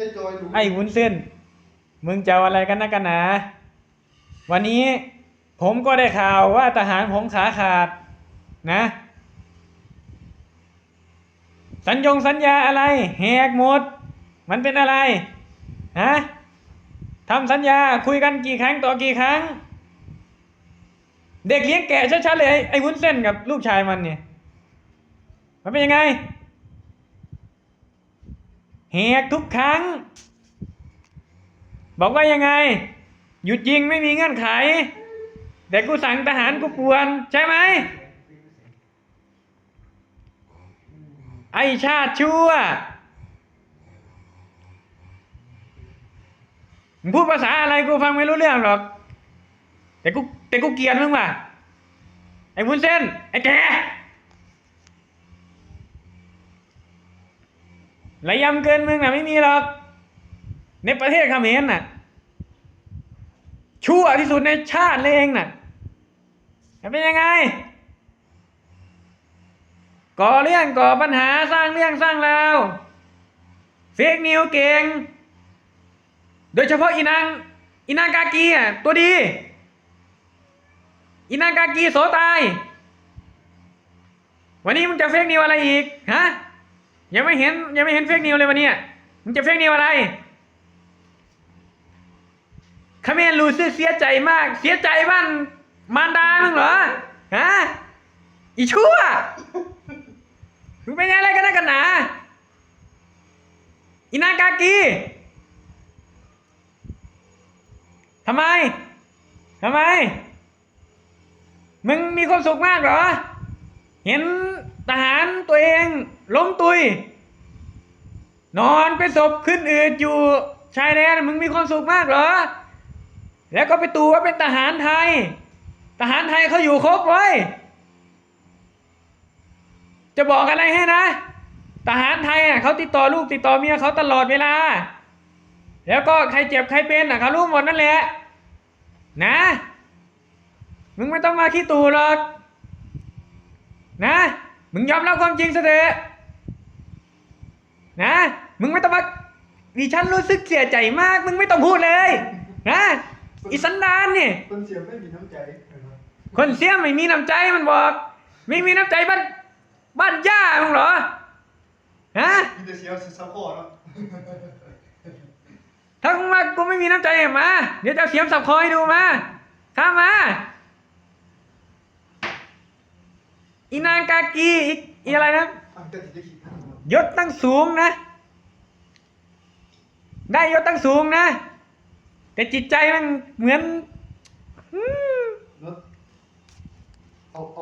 ได้จอยรู้ไอ้วุ้นเส้น มึงจะเอาอะไรกันนะกันหนา วันนี้ผมก็ได้ข่าวว่าทหารผมขาขาดนะ สัญญงสัญญาอะไรแหกหมด มันเป็นอะไรฮะทำสัญญาคุยกันกี่ครั้งต่อกี่ครั้ง เด็กเลี้ยงแกะชัดๆเลยไอ้ไอ้วุ้นเส้นกับลูกชายมันเนี่ย มันเป็นยังไง แหกทุกครั้ง บอกว่ายังไง หยุดยิงไม่มีเงื่อนไข แต่กูสั่งทหารกูปวน ใช่ไหม ไอชาติชั่วมึงพูดภาษาอะไรกูฟังไม่รู้เรื่องหรอก แต่กูแต่กูเกลียดมึงว่ะไอ้วุ้นเส้น ไอ้แก ระยำเกินมึงน่ะไม่มีหรอกในประเทศเขมรน่ะ ชั่วที่สุดในชาติเลยเองน่ะจะเป็นยังไง ก่อเรื่องก่อปัญหาสร้างเรื่องสร้างราวเฟกนิวเก่ง โดยเฉพาะอีนางอีนางกากีอะตัวดี อีนางกากีโสตาย วันนี้มึงจะเฟกนิวอะไรอีก ฮะ ยังไม่เห็นยังไม่เห็นเฟกนิวเลยวันนี้มึงจะเฟกนิวอะไรเขมรรู้สึกเสียใจมาก เสียใจบ้านมารดามึงเหรอฮะอีชั่วมึงเป็นอะไรกันนะกันหนาอินากากีทำไมทำไม มึงมีความสุขมากเหรอ เห็นทหารตัวเอง ล้มตุย นอนเป็นศพขึ้นอืดอยู่ชายแดนมึงมีความสุขมากเหรอ แล้วก็ไปตูว่าเป็นทหารไทย ทหารไทยเขาอยู่ครบเว้ย จะบอกอะไรให้นะ ทหารไทยอะเขาติดต่อลูกติดต่อเมียเขาตลอดเวลา แล้วก็ใครเจ็บใครเป็นอะเขารู้หมดนั่นแหละ นะ มึงไม่ต้องมาขี้ตู่หรอก นะ มึงยอมรับความจริงซะเถอะ นะมึงไม่ต้องมาดิฉันรู้สึกเสียใจมาก มึงไม่ต้องพูดเลยนะอีสันดานนี่คนเสียไม่มีน้ำใจเห็นไหมคนเสียไม่มีน้ำใจมันบอก ไม่มีน้ำใจบ้านบ้านย่ามึงเหรอฮะมีแต่เสียซัพพอร์ตเนาะถ้ามึงมากูไม่มีน้ำใจอะมา เดี๋ยวจะเอาเสียมสับคอยดูมาข้ามมาอีนางกากีอีก อีอะไรนะยศตั้งสูงนะ ได้ยศตั้งสูงนะ แต่จิตใจมันเหมือน เอาเอา